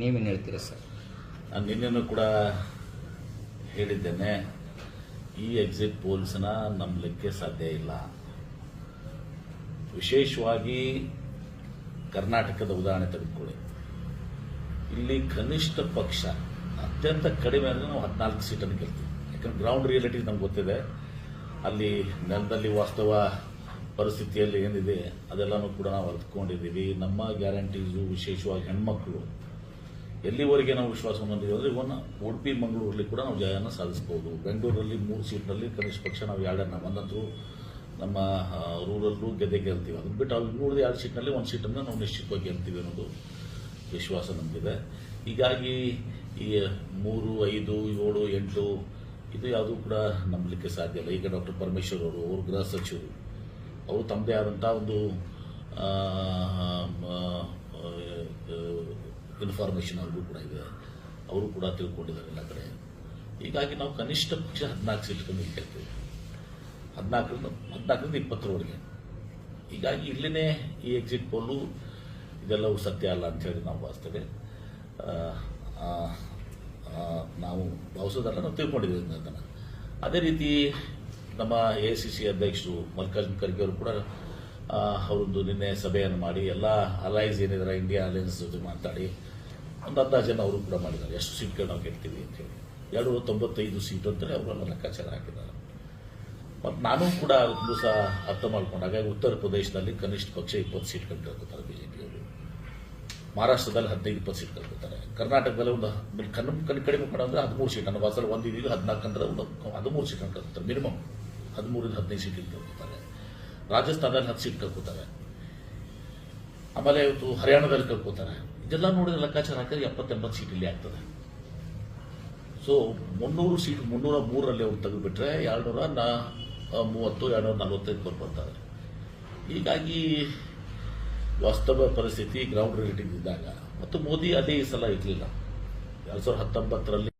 ನೀವೇನು ಹೇಳ್ತೀರಾ ಸರ್? ನಾನು ನಿನ್ನೆನೂ ಕೂಡ ಹೇಳಿದ್ದೇನೆ, ಈ ಎಕ್ಸಿಟ್ ಪೋಲ್ಸ್ನ ನಂಬಲಿಕ್ಕೆ ಸಾಧ್ಯ ಇಲ್ಲ. ವಿಶೇಷವಾಗಿ ಕರ್ನಾಟಕದ ಉದಾಹರಣೆ ತೆಗೆದುಕೊಳ್ಳಿ. ಇಲ್ಲಿ ಕನಿಷ್ಠ ಪಕ್ಷ, ಅತ್ಯಂತ ಕಡಿಮೆ ಅಂದರೆ ನಾವು ಹದಿನಾಲ್ಕು ಸೀಟನ್ನು ಗೆಲ್ತೀವಿ. ಯಾಕಂದ್ರೆ ಗ್ರೌಂಡ್ ರಿಯಾಲಿಟಿ ನಮ್ಗೆ ಗೊತ್ತಿದೆ. ಅಲ್ಲಿ ನೆಲದಲ್ಲಿ ವಾಸ್ತವ ಪರಿಸ್ಥಿತಿಯಲ್ಲಿ ಏನಿದೆ ಅದೆಲ್ಲನೂ ಕೂಡ ನಾವು ಅರ್ಥಕೊಂಡಿದ್ದೀವಿ ನಮ್ಮ ಗ್ಯಾರಂಟೀಸು ವಿಶೇಷವಾಗಿ ಹೆಣ್ಮಕ್ಳು ಎಲ್ಲಿವರೆಗೆ ನಾವು ವಿಶ್ವಾಸವನ್ನು ಹೊಂದಿದ್ದೀವಿ ಅಂದರೆ ಇವನ್ನ ಉಡುಪಿ, ಮಂಗಳೂರಲ್ಲಿ ಕೂಡ ನಾವು ಜಯನ ಸಾಧಿಸ್ಬೋದು ಬೆಂಗಳೂರಲ್ಲಿ ಮೂರು ಸೀಟ್ನಲ್ಲಿ ಕನಿಷ್ಠ ಪಕ್ಷ ನಾವು ಎರಡನ್ನ ಒಂದಂತೂ ನಮ್ಮ ರೂರಲ್ಲು ಗೆದ್ದೆ ಗೆಲ್ತೀವಿ. ಅದನ್ನು ಬಿಟ್ಟು ಅವ್ರು ಇನ್ನೂರದ ಎರಡು ಸೀಟ್ನಲ್ಲಿ ಒಂದು ಸೀಟನ್ನು ನಾವು ನಿಶ್ಚಿತವಾಗಿ ಗೆಲ್ತೀವಿ ಅನ್ನೋದು ವಿಶ್ವಾಸ ನಮಗಿದೆ. ಹೀಗಾಗಿ ಈ ಮೂರು, ಐದು, ಏಳು, ಎಂಟು ಇದು ಯಾವುದೂ ಕೂಡ ನಂಬಲಿಕ್ಕೆ ಸಾಧ್ಯ ಇಲ್ಲ. ಈಗ ಡಾಕ್ಟರ್ ಪರಮೇಶ್ವರ್ ಅವರು ಅವರು ಗೃಹ ಸಚಿವರು, ಅವರು ತಮ್ಮದೇ ಆದಂಥ ಒಂದು ಇನ್ಫಾರ್ಮೇಷನ್ ಅವ್ರಿಗೂ ಕೂಡ ಇದೆ ಅವರು ಕೂಡ ತಿಳ್ಕೊಂಡಿದ್ದಾರೆ ಎಲ್ಲ ಕಡೆ. ಹೀಗಾಗಿ ನಾವು ಕನಿಷ್ಠ ಪಕ್ಷ ಹದಿನಾಲ್ಕು ಸೀಟ್ಗಳನ್ನು ಇಟ್ಟಿರ್ತೀವಿ ಹದಿನಾಲ್ಕರಿಂದ ಹದಿನಾಲ್ಕರಿಂದ ಇಪ್ಪತ್ತರವರೆಗೆ. ಹೀಗಾಗಿ ಇಲ್ಲಿನೇ ಈ ಎಕ್ಸಿಟ್ ಪೋಲು ಇದೆಲ್ಲವೂ ಸತ್ಯ ಅಲ್ಲ ಅಂತ ಹೇಳಿ ನಾವು ಭಾವಿಸ್ತೇವೆ. ನಾವು ಭಾವಿಸೋದಲ್ಲ, ನಾವು ತಿಳ್ಕೊಂಡಿದ್ದೀವಿ ಅದನ್ನು ಅದೇ ರೀತಿ ನಮ್ಮ ಎ ಸಿ ಸಿ ಅಧ್ಯಕ್ಷರು ಮಲ್ಲಿಕಾರ್ಜುನ ಖರ್ಗೆ ಅವರು ಕೂಡ ಅವರೊಂದು ನಿನ್ನೆ ಸಭೆಯನ್ನು ಮಾಡಿ ಎಲ್ಲ ಅಲೈಸ್ ಏನಿದ್ದಾರೆ ಇಂಡಿಯಾ ಅಲೈನ್ಸ್ ಜೊತೆ ಮಾತಾಡಿ ಒಂದು ಅಂದಾಜನ್ನು ಅವರು ಕೂಡ ಮಾಡಿದ್ದಾರೆ. ಎಷ್ಟು ಸೀಟ್ಗಳು ನಾವು ಗೆಲ್ತೀವಿ ಅಂತ ಹೇಳಿ. ತೊಂಬತ್ತೈದು ಸೀಟ್ ಅಂತಲೇ ಅವರೆಲ್ಲ ಲೆಕ್ಕಾಚಾರ ಹಾಕಿದ್ದಾರೆ. ಮತ್ತು ನಾನು ಕೂಡ ಒಂದು ಸಹ ಅರ್ಥ ಮಾಡ್ಕೊಂಡಾಗ ಉತ್ತರ ಪ್ರದೇಶದಲ್ಲಿ ಕನಿಷ್ಠ ಪಕ್ಷ ಇಪ್ಪತ್ತು ಸೀಟ್ಗಳು ಕಳ್ಕೊತಾರೆ ಬಿಜೆಪಿಯವರು. ಮಹಾರಾಷ್ಟ್ರದಲ್ಲಿ ಹದಿನೈದು, ಇಪ್ಪತ್ತು ಸೀಟ್ ಕಳ್ಕೊತಾರೆ ಕರ್ನಾಟಕದಲ್ಲಿ ಒಂದು ಕಣ್ಣು ಕಣ್ಣು ಕಡಿಮೆ ಅಂದ್ರೆ ಹದಿಮೂರು ಸೀಟ್. ಅನ್ನೋ ವಾಸಲ್ಲಿ ಒಂದು ಇದೀಗ ಹದಿನಾಲ್ಕು ಅಂದ್ರೆ ಒಂದು ಹದಿಮೂರು ಸೀಟ್ ಕಳ್ಕೊತಾರೆ ಮಿನಿಮಮ್ ಹದಿಮೂರಿಂದ ಹದಿನೈದು ಸೀಟ್ ಕಳ್ಕೊತಾರೆ ರಾಜಸ್ಥಾನದಲ್ಲಿ ಹತ್ತು ಸೀಟ್ ಕಳ್ಕೊತಾರೆ ಆಮೇಲೆ ಇವತ್ತು ಹರಿಯಾಣದಲ್ಲಿ ಕರ್ಕೋತಾರೆ. ಇದೆಲ್ಲ ನೋಡಿದ್ರೆ ಲೆಕ್ಕಾಚಾರ ಹಾಕಿದ್ರೆ ಎಪ್ಪತ್ತೆಂಬತ್ತು ಸೀಟ್ ಇಲ್ಲಿ ಆಗ್ತದೆ. ಸೊ ಮುನ್ನೂರು ಸೀಟ್ ಮುನ್ನೂರ ಮೂರರಲ್ಲಿ ಅವ್ರು ತೆಗೆದುಬಿಟ್ರೆ ಎರಡು ನಾ ಮೂವತ್ತು, ಎರಡುನೂರ ನಲವತ್ತೈದು ಬರ್ತಾರೆ ಹೀಗಾಗಿ ವಾಸ್ತವ ಪರಿಸ್ಥಿತಿ ಗ್ರೌಂಡ್ ರಿಲೇಟಿವ್ ಇದ್ದಾಗ, ಮತ್ತು ಮೋದಿ ಅದೇ ಈ ಸಲ ಇರಲಿಲ್ಲ. ಎರಡು ಸಾವಿರದ ಹತ್ತೊಂಬತ್ತರಲ್ಲಿ